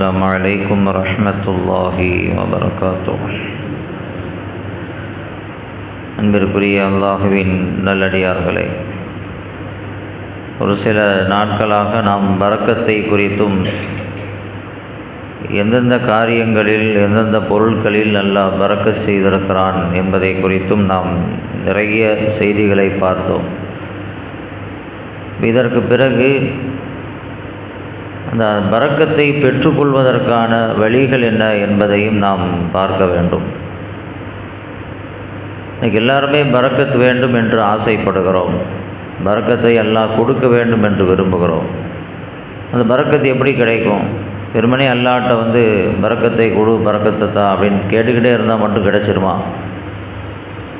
السلام عليكم ورحمة الله وبركاته அன்பிற்குரிய அல்லாஹுவின் நல்லடியார்களே ஒரு சில நாட்களாக நாம் பறக்கத்தை குறித்தும் எந்தெந்த காரியங்களில் எந்தெந்த பொருட்களில் அல்லாஹ் பறக்க செய்திருக்கிறான் என்பதை குறித்தும் நாம் நிறைய செய்திகளை பார்த்தோம் இதற்கு பிறகு அந்த பறக்கத்தை பெற்றுக்கொள்வதற்கான வழிகள் என்ன என்பதையும் நாம் பார்க்க வேண்டும். இன்னைக்கு எல்லாருமே பறக்கத் வேண்டும் என்று ஆசைப்படுகிறோம். பறக்கத்தை எல்லாம் கொடுக்க வேண்டும் என்று விரும்புகிறோம். அந்த பறக்கத்து எப்படி கிடைக்கும்? வெறுமனே அல்லாட்ட வந்து பறக்கத்தை கொடு பறக்கத்தை தான் அப்படின்னு கேட்டுக்கிட்டே இருந்தால் மட்டும் கிடைச்சிருமா?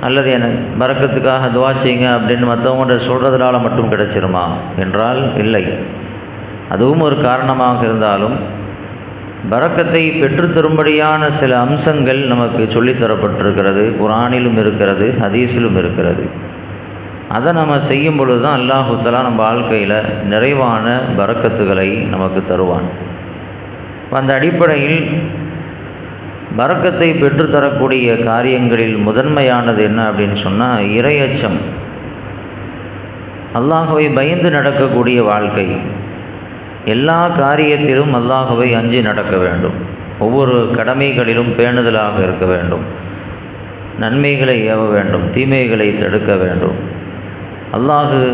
அல்லது எனக்கு பறக்கத்துக்காக துவா செய்யுங்க அப்படின்னு மற்றவங்கள்ட்ட சொல்கிறதுனால மட்டும் கிடைச்சிருமா? என்றால் இல்லை. அதுவும் ஒரு காரணமாக இருந்தாலும் பறக்கத்தை பெற்றுத்தரும்படியான சில அம்சங்கள் நமக்கு சொல்லித்தரப்பட்டிருக்கிறது குரானிலும் இருக்கிறது ஹதீஸிலும் இருக்கிறது. அதை நம்ம செய்யும் பொழுது தான் அல்லாஹுத்தலா நம்ம வாழ்க்கையில் நிறைவான பறக்கத்துகளை நமக்கு தருவான். அந்த அடிப்படையில் பறக்கத்தை பெற்றுத்தரக்கூடிய காரியங்களில் முதன்மையானது என்ன அப்படின்னு சொன்னால் இரையச்சம். அல்லாஹுவை பயந்து நடக்கக்கூடிய வாழ்க்கை. எல்லா காரியத்திலும் அல்லாஹுவை அஞ்சி நடக்க வேண்டும். ஒவ்வொரு கடமைகளிலும் பேணுதலாக இருக்க வேண்டும். நன்மைகளை ஏவ வேண்டும். தீமைகளை தடுக்க வேண்டும். அல்லாஹு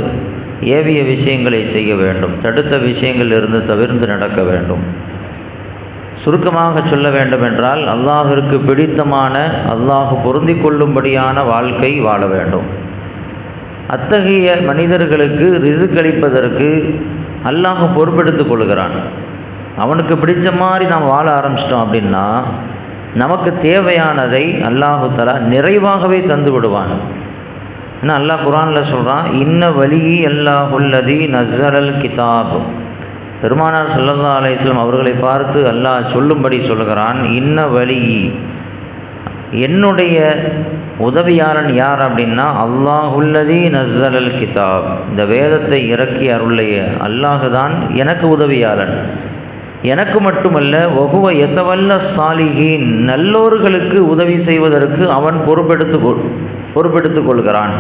ஏவிய விஷயங்களை செய்ய வேண்டும். தடுத்த விஷயங்களிலிருந்து தவிர்த்து நடக்க வேண்டும். சுருக்கமாக சொல்ல வேண்டும் என்றால் அல்லாஹிற்கு பிடித்தமான அல்லாஹு பொருந்தி கொள்ளும்படியான வாழ்க்கை வாழ வேண்டும். அத்தகைய மனிதர்களுக்கு ரிசுக்களிப்பதற்கு அல்லாஹ் பொறுப்பெடுத்து கொள்கிறான். அவனுக்கு பிடிச்ச மாதிரி நாம் வாழ ஆரம்பிச்சிட்டோம் அப்படின்னா நமக்கு தேவையானதை அல்லாஹு தலா நிறைவாகவே தந்து விடுவான். ஏன்னா அல்லாஹ் குரானில் சொல்கிறான் இன்ன வழி அல்லாஹுல்லதி நசரல் கிதாப். பெருமானார் சல்லல்லா அலையம் அவர்களை பார்த்து அல்லாஹ் சொல்லும்படி சொல்கிறான் இன்ன வழி என்னுடைய உதவியாளன் யார் அப்படின்னா அல்லாஹுல்லதி நஸ்ஸலல் கிதாப். இந்த வேதத்தை இறக்கி அருளைய அல்லாஹு தான் எனக்கு உதவியாளன். எனக்கு மட்டுமல்ல ஒகுவ எத்தவல்ல சாலிகின் நல்லோர்களுக்கு உதவி செய்வதற்கு அவன் பொறுப்பெடுத்து பொறுப்பெடுத்து கொள்கிறான்.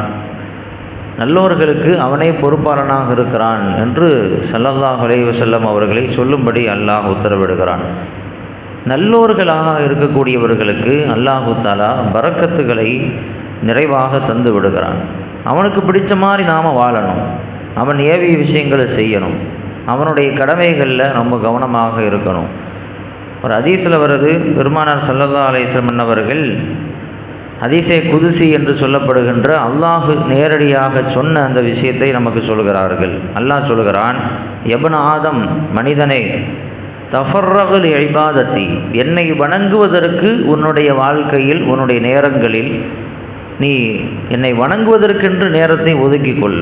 நல்லோர்களுக்கு அவனே பொறுப்பாளனாக இருக்கிறான் என்று சல்லல்லாஹ் அலைவசல்லம் அவர்களை சொல்லும்படி அல்லாஹ் உத்தரவிடுகிறான். நல்லோர்களாக இருக்கக்கூடியவர்களுக்கு அல்லாஹு தாலா பறக்கத்துகளை நிறைவாக தந்து விடுகிறான். அவனுக்கு பிடிச்ச மாதிரி நாம் வாழணும். அவன் ஏவிய விஷயங்களை செய்யணும். அவனுடைய கடமைகளில் ரொம்ப கவனமாக இருக்கணும். ஒரு அதீசில் வருது பெருமானார் சல்லல்லா அலிஸ்லமன் அவர்கள் அதிசய குதிசி என்று சொல்லப்படுகின்ற அல்லாஹு நேரடியாக சொன்ன அந்த விஷயத்தை நமக்கு சொல்கிறார்கள். அல்லாஹ் சொல்கிறான் எபன் ஆதம் மனிதனை தஃபர்ரகுல் இபாதத்தி. என்னை வணங்குவதற்கு உன்னுடைய வாழ்க்கையில் உன்னுடைய நேரங்களில் நீ என்னை வணங்குவதற்கென்று நேரத்தை ஒதுக்கிக்கொள்.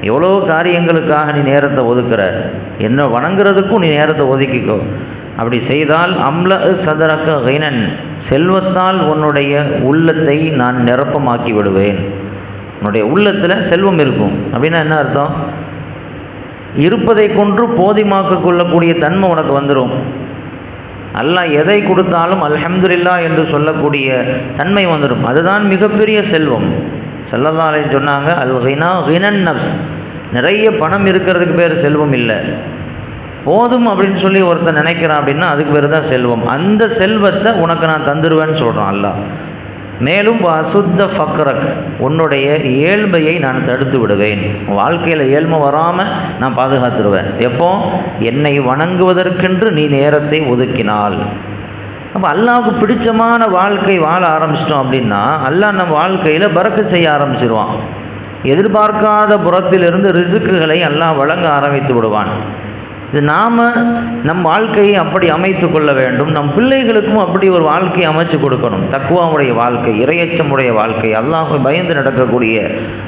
எவ்வளோ காரியங்களுக்காக நீ நேரத்தை ஒதுக்குற? என்ன வணங்குறதுக்கும் நீ நேரத்தை ஒதுக்கிக்கோ. அப்படி செய்தால் அம்ல சதரக்க கைனன் செல்வத்தால் உன்னுடைய உள்ளத்தை நான் நிரப்பமாக்கி விடுவேன். உன்னுடைய உள்ளத்தில் செல்வம் இருக்கும். அப்படின்னா என்ன அர்த்தம்? இருப்பதை கொன்று போதிமாக்க கொள்ளக்கூடிய தன்மை உனக்கு வந்துடும் அல்லாஹ் எதை கொடுத்தாலும் அல்ஹம்துலில்லா என்று சொல்லக்கூடிய தன்மை வந்துடும் அதுதான் மிகப்பெரிய செல்வம். செல்லதாலே சொன்னாங்க அல் ஹினா ஹினன் நப்ஸ் நிறைய பணம் இருக்கிறதுக்கு பேர் செல்வம் இல்லை. போதும் அப்படின்னு சொல்லி ஒருத்தர் நினைக்கிறான் அப்படின்னா அதுக்கு பேர் தான் செல்வம். அந்த செல்வத்தை உனக்கு நான் தந்துடுவேன்னு சொல்கிறான் அல்லாஹ். மேலும் அசுத்த ஃபக்ரக் உன்னுடைய ஏழ்மையை நான் தடுத்து விடுவேன். வாழ்க்கையில் ஏழ்மை வராமல் நான் பாதுகாத்துடுவேன் எப்போ? என்னை வணங்குவதற்கென்று நீ நேரத்தை ஒதுக்கினால். அப்போ அல்லாவுக்கு பிடிச்சமான வாழ்க்கை வாழ ஆரம்பிச்சிட்டோம் அப்படின்னா அல்லாஹ் நம்ம வாழ்க்கையில் பறக்க செய்ய ஆரம்பிச்சிருவான். எதிர்பார்க்காத புறத்திலிருந்து ரிசுக்குகளை எல்லாம் வழங்க ஆரம்பித்து விடுவான். நாம் நம் வாழ்க்கையை அப்படி அமைத்து கொள்ள வேண்டும். நம் பிள்ளைகளுக்கும் அப்படி ஒரு வாழ்க்கையை அமைச்சு கொடுக்கணும். தக்குவாவுடைய வாழ்க்கை இரையச்சமுடைய வாழ்க்கை அல்லாஹ் பயந்து நடக்கக்கூடிய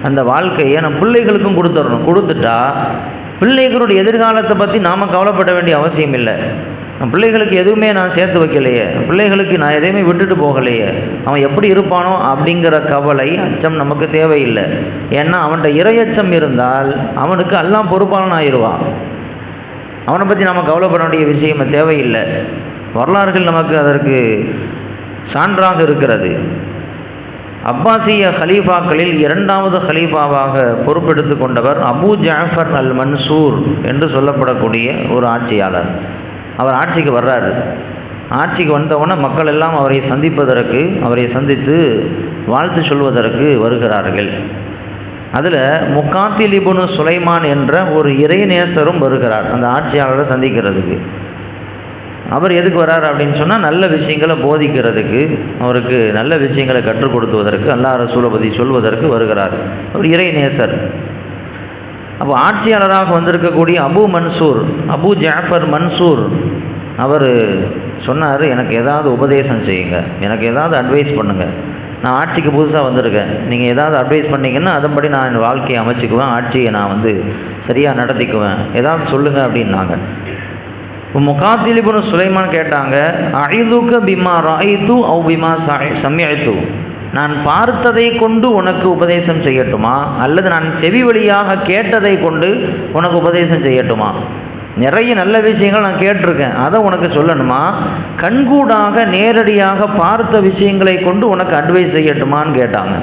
அந்த வாழ்க்கையை நம் பிள்ளைகளுக்கும் கொடுத்துடணும். கொடுத்துட்டா பிள்ளைகளுடைய எதிர்காலத்தை பற்றி நாம் கவலைப்பட வேண்டிய அவசியம் இல்லை. என் பிள்ளைகளுக்கு எதுவுமே நான் சேர்த்து வைக்கலையே. பிள்ளைகளுக்கு நான் எதையுமே விட்டுட்டு போகலையே. அவன் எப்படி இருப்பானோ அப்படிங்கிற கவலை அச்சம் நமக்கு தேவையில்லை. ஏன்னா அவன்கிட்ட இரையச்சம் இருந்தால் அவனுக்கு எல்லாம் பொறுப்பாளன் ஆயிடுவான் அவனை பற்றி நம்ம கவலைப்பட வேண்டிய விஷயம் தேவையில்லை. வரலாறுகள் நமக்கு அதற்கு சான்றாக இருக்கிறது. அப்பாசிய ஹலீஃபாக்களில் இரண்டாவது ஹலீஃபாவாக பொறுப்பெடுத்து கொண்டவர் அபு ஜாஃபர் அல் மன்சூர் என்று சொல்லப்படக்கூடிய ஒரு ஆட்சியாளர். அவர் ஆட்சிக்கு வர்றாரு. ஆட்சிக்கு வந்தவுடனே மக்கள் எல்லாம் அவரை சந்திப்பதற்கு அவரை சந்தித்து வாழ்த்து சொல்வதற்கு வருகிறார்கள். அதில் முக்காத்தில் லிபுனு சுலைமான் என்ற ஒரு இறைநேசரும் வருகிறார். அந்த ஆட்சியாளரை சந்திக்கிறதுக்கு. அவர் எதுக்கு வர்றார் அப்படின்னு சொன்னால் நல்ல விஷயங்களை போதிக்கிறதுக்கு அவருக்கு நல்ல விஷயங்களை கற்றுக் கொடுத்துவதற்கு அல்லா ரசூலபதி சொல்வதற்கு வருகிறார். அவர் இறைநேசர். அப்போ ஆட்சியாளராக வந்திருக்கக்கூடிய அபு மன்சூர் அபு ஜாஃபர் மன்சூர் அவர் சொன்னார் எனக்கு ஏதாவது உபதேசம் செய்யுங்க. எனக்கு ஏதாவது அட்வைஸ் பண்ணுங்கள் நான் ஆட்சிக்கு புதுசாக வந்திருக்கேன். நீங்கள் ஏதாவது அட்வைஸ் பண்ணிங்கன்னா அதன்படி நான் என் வாழ்க்கையை அமைச்சிக்குவேன் ஆட்சியை நான் வந்து சரியாக நடத்திக்குவேன். ஏதாவது சொல்லுங்கள் அப்படின்னாங்க. இப்போ முகாத்திலிபுரம் சுலைமான் கேட்டாங்க அழிதுக்க பிமா ராயித்து அவ் பிமா சமயத்து நான் பார்த்ததை கொண்டு உனக்கு உபதேசம் செய்யட்டுமா? அல்லது நான் செவி வழியாக கேட்டதை கொண்டு உனக்கு உபதேசம் செய்யட்டுமா? நிறைய நல்ல விஷயங்கள் நான் கேட்டிருக்கேன். அதை உனக்கு சொல்லணுமா? கண்கூடாக நேரடியாக பார்த்த விஷயங்களை கொண்டு உனக்கு அட்வைஸ் செய்யட்டுமான்னு கேட்டாங்க.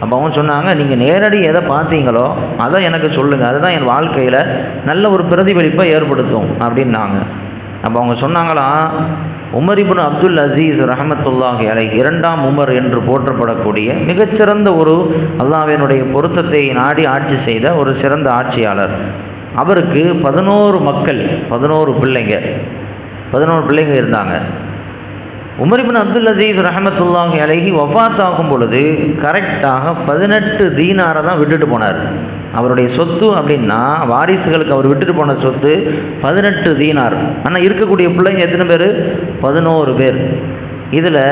அப்போ அவங்க சொன்னாங்க நீங்கள் நேரடி எதை பார்த்தீங்களோ அதை எனக்கு சொல்லுங்கள் அதுதான் என் வாழ்க்கையில் நல்ல ஒரு பிரதிபலிப்பை ஏற்படுத்தும் அப்படின்னாங்க. அப்போ அவங்க சொன்னாங்களா உமர் அப்துல் அசீஸ் ரஹமத்துல்லாஹி அலை இரண்டாம் உமர் என்று போற்றப்படக்கூடிய மிகச்சிறந்த ஒரு அல்லாவினுடைய பொருத்தத்தை நாடி ஆட்சி செய்த ஒரு சிறந்த ஆட்சியாளர். அவருக்கு பதினோரு மக்கள் பதினோரு பிள்ளைங்க. பதினோரு பிள்ளைங்க இருந்தாங்க. உமரிபின் அப்துல் அஜீஸ் ரஹமத்துல்லாஹி அழகி வஃபாத் ஆகும் பொழுது கரெக்டாக பதினெட்டு தீனாரை தான் விட்டுட்டு போனார். அவருடைய சொத்து அப்படின்னா வாரிசுகளுக்கு அவர் விட்டுட்டு போன சொத்து பதினெட்டு தீனார். ஆனால் இருக்கக்கூடிய பிள்ளைங்க எத்தனை பேர்? பதினோரு பேர். இதில்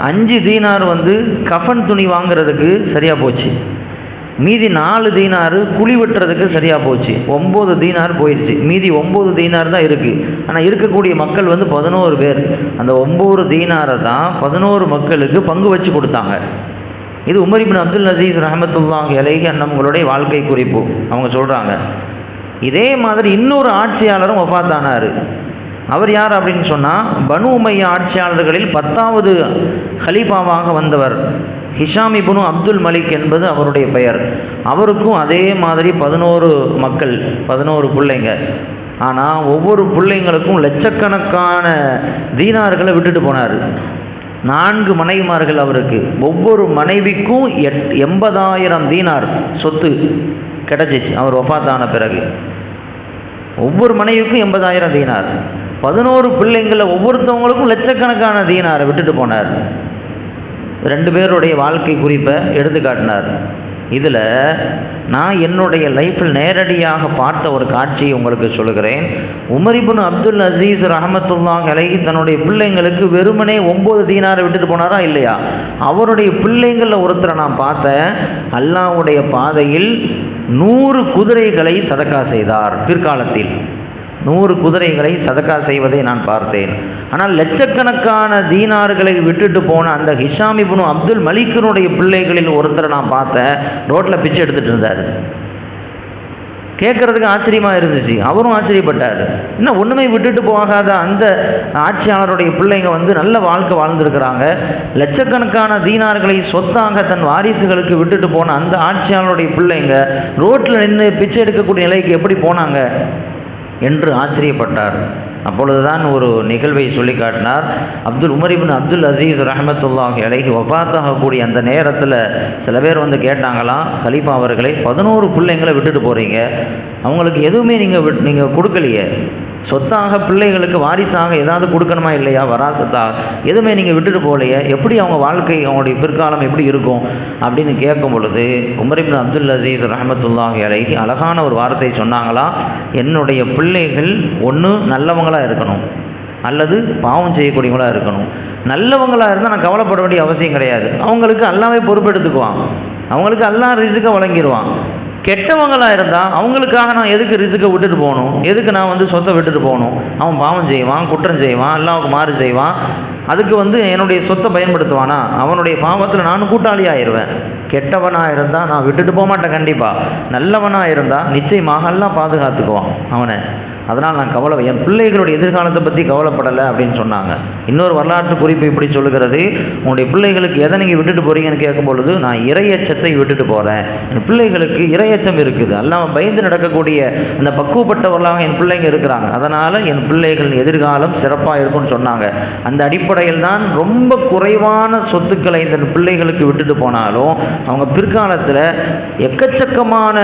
அஞ்சு தீனார் வந்து கஃபன் துணி வாங்குறதுக்கு சரியாக போச்சு. மீதி நாலு தீனாறு குழி வெட்டுறதுக்கு சரியாக போச்சு. ஒம்பது தீனார் போயிடுச்சு. மீதி ஒம்பது தீனார் தான் இருக்குது ஆனால் இருக்கக்கூடிய மக்கள் வந்து பதினோரு பேர். அந்த ஒம்பது தீனாரை தான் பதினோரு மக்களுக்கு பங்கு வச்சு கொடுத்தாங்க. இது உமரிபின் அப்துல் அசீஸ் ரஹமத்துல்லாங்க இலகி அண்ணவங்களுடைய வாழ்க்கை குறிப்பு. அவங்க சொல்கிறாங்க இதே மாதிரி இன்னொரு ஆட்சியாளரும் ஒஃபாத்தானார் அவர் யார் அப்படின்னு சொன்னால் பனு உமைய ஆட்சியாளர்களில் பத்தாவது ஹலீஃபாவாக வந்தவர். ஹிஷாம் இபுனு அப்துல் மலிக் என்பது அவருடைய பெயர். அவருக்கும் அதே மாதிரி பதினோரு மக்கள் பதினோரு பிள்ளைங்க. ஆனால் ஒவ்வொரு பிள்ளைங்களுக்கும் லட்சக்கணக்கான தீனார்களை விட்டுட்டு போனார். நான்கு மனைவிமார்கள் அவருக்கு. ஒவ்வொரு மனைவிக்கும் எட் எண்பதாயிரம் தீனார் சொத்து கிடைச்சிச்சு. அவர் ஒப்பாத்தான பிறகு. ஒவ்வொரு மனைவிக்கும் எண்பதாயிரம் தீனார். பதினோரு பிள்ளைங்களை ஒவ்வொருத்தவங்களுக்கும் லட்சக்கணக்கான தீனாரை விட்டுட்டு போனார். ரெண்டு பேருடைய வாழ்க்கை குறிப்பை எடுத்து காட்டினார். இதில் நான் என்னுடைய லைஃப்பில் நேரடியாக பார்த்த ஒரு காட்சியை உங்களுக்கு சொல்லுகிறேன். உமரிபுன் அப்துல் அசீஸ் ரஹமத்துல்லாஹ் அலைஹி தன்னுடைய பிள்ளைங்களுக்கு வெறுமனே ஒம்பது தீனாரை விட்டுட்டு போனாரா இல்லையா? அவருடைய பிள்ளைங்களில் ஒருத்தரை நான் பார்த்தேன். அல்லாவுடைய பாதையில் நூறு குதிரைகளை சதக்கா செய்தார் பிற்காலத்தில். நூறு குதிரைகளை சதக்கா செய்வதை நான் பார்த்தேன். ஆனால் லட்சக்கணக்கான தீனார்களை விட்டுட்டு போன அந்த ஹிஷாமி புனு அப்துல் மலிக்கினுடைய பிள்ளைகளில் ஒருத்தரை நான் பார்த்தேன் ரோட்டில் பிச்சை எடுத்துகிட்டு இருந்தார். கேட்கறதுக்கு ஆச்சரியமாக இருந்துச்சு. அவரும் ஆச்சரியப்பட்டார். இன்னும் ஒன்றுமே விட்டுட்டு போகாத அந்த ஆட்சியாளருடைய பிள்ளைங்க வந்து நல்ல வாழ்க்கை வாழ்ந்துருக்கிறாங்க. லட்சக்கணக்கான தீனார்களை சொத்தாக தன் வாரிசுகளுக்கு விட்டுட்டு போன அந்த ஆட்சியாளருடைய பிள்ளைங்க ரோட்டில் நின்று பிச்சை எடுக்கக்கூடிய நிலைக்கு எப்படி போனாங்க? என்று ஆச்சரியப்பட்டார். அப்பொழுதுதான் ஒரு நிகழ்வை சொல்லி காட்டினார். அப்துல் உமரிபின் அப்துல் அசீஸ் ரஹமத்துல்லாஹ் இலைக்கு ஒப்பாத்தாகக்கூடிய அந்த நேரத்தில் சில பேர் வந்து கேட்டாங்களாம் கலீஃபா அவர்களை பதினோரு பிள்ளைங்களை விட்டுட்டு போகிறீங்க அவங்களுக்கு எதுவுமே நீங்கள் விட் நீங்கள் கொடுக்கலையே. சொத்தாக பிள்ளைகளுக்கு வாரிசாக ஏதாவது கொடுக்கணுமா இல்லையா? வராசத்தா எதுவுமே நீங்கள் விட்டுட்டு போகலையே. எப்படி அவங்க வாழ்க்கை அவங்களுடைய பிற்காலம் எப்படி இருக்கும்? அப்படின்னு கேட்கும் பொழுது உமரிபின் அப்துல் அசீஸ் ரஹமத்துல்லாஹ் அலைஹி அழகான ஒரு வார்த்தை சொன்னாங்களா? என்னுடைய பிள்ளைகள் ஒன்று நல்லவங்களாக இருக்கணும். அல்லது பாவம் செய்யக்கூடியவங்களாக இருக்கணும். நல்லவங்களாக இருந்தால் நான் கவலைப்பட வேண்டிய அவசியம் கிடையாது. அவங்களுக்கு எல்லாமே பொறுப்பெடுத்துக்குவான். அவங்களுக்கு எல்லாம் ரிசுக்காக வழங்கிடுவான். கெட்டவங்களாக இருந்தால் அவங்களுக்காக நான் எதுக்கு ரிசுக்கை விட்டுட்டு போகணும்? எதுக்கு நான் வந்து சொத்தை விட்டுட்டு போகணும்? அவன் பாவம் செய்வான் குற்றம் செய்வான் எல்லாவுக்கு மாறு செய்வான். அதுக்கு வந்து என்னுடைய சொத்தை பயன்படுத்துவானா? அவனுடைய பாவத்தில் நானும் கூட்டாளி ஆயிடுவேன் கெட்டவனாக இருந்தால் நான் விட்டுட்டு போக மாட்டேன் கண்டிப்பாக நல்லவனாக இருந்தால் நிச்சயமாக எல்லாம் பாதுகாத்துக்குவான். அவனை. அதனால் நான் கவலை என் பிள்ளைகளுடைய எதிர்காலத்தை பற்றி கவலைப்படலை அப்படின்னு சொன்னாங்க. இன்னொரு வரலாற்று குறிப்பு இப்படி சொல்லுகிறது. உங்களுடைய பிள்ளைகளுக்கு எதை நீங்கள் விட்டுட்டு போறீங்கன்னு கேட்கும் பொழுது நான் இரையச்சத்தை விட்டுட்டு போகிறேன் என் பிள்ளைகளுக்கு இரையச்சம் இருக்குது. அல்லாமல் பயந்து நடக்கக்கூடிய அந்த பக்குவப்பட்டவர்களாக என் பிள்ளைங்க இருக்கிறாங்க. அதனால் என் பிள்ளைகள் எதிர்காலம் சிறப்பாக இருக்கும்னு சொன்னாங்க. அந்த அடிப்படையில் தான் ரொம்ப குறைவான சொத்துக்களை இந்த பிள்ளைகளுக்கு விட்டுட்டு போனாலும் அவங்க பிற்காலத்தில் எக்கச்சக்கமான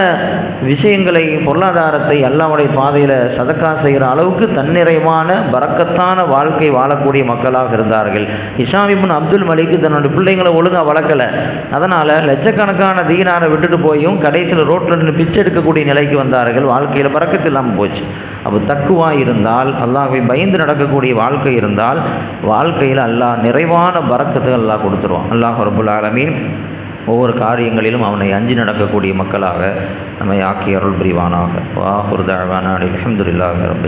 விஷயங்களை பொருளாதாரத்தை அல்லாவுடைய பாதையில் சதக்கா செய்கிற அளவுக்கு தன்னிறைவான பறக்கத்தான வாழ்க்கை வாழக்கூடிய மக்களாக இருந்தார்கள். இஷாமிபின் அப்துல் மலிக்கு தன்னுடைய பிள்ளைங்களை ஒழுங்காக வளர்க்கலை. அதனால் லட்சக்கணக்கான தீனாரை விட்டுட்டு போயும் கடைசியில் ரோட்டில் நின்று பிச்சை எடுக்கக்கூடிய நிலைக்கு வந்தார்கள். வாழ்க்கையில் பறக்கத்து இல்லாமல் போச்சு. அப்போ தக்குவா இருந்தால் அல்லாஹை பயந்து நடக்கக்கூடிய வாழ்க்கை இருந்தால் வாழ்க்கையில் அல்லாஹ் நிறைவான பறக்கத்துகள் அல்லாஹ் கொடுத்துருவான். அல்லாஹ் ரபுல் ஆலமீன். ஒவ்வொரு காரியங்களிலும் அவனை அஞ்சு நடக்கக்கூடிய மக்களாக நம்மை ஆக்கி அருள் புரிவானாக. வாஹுர் தாழ்வான அலமதுல்லாஹ் ரபுல்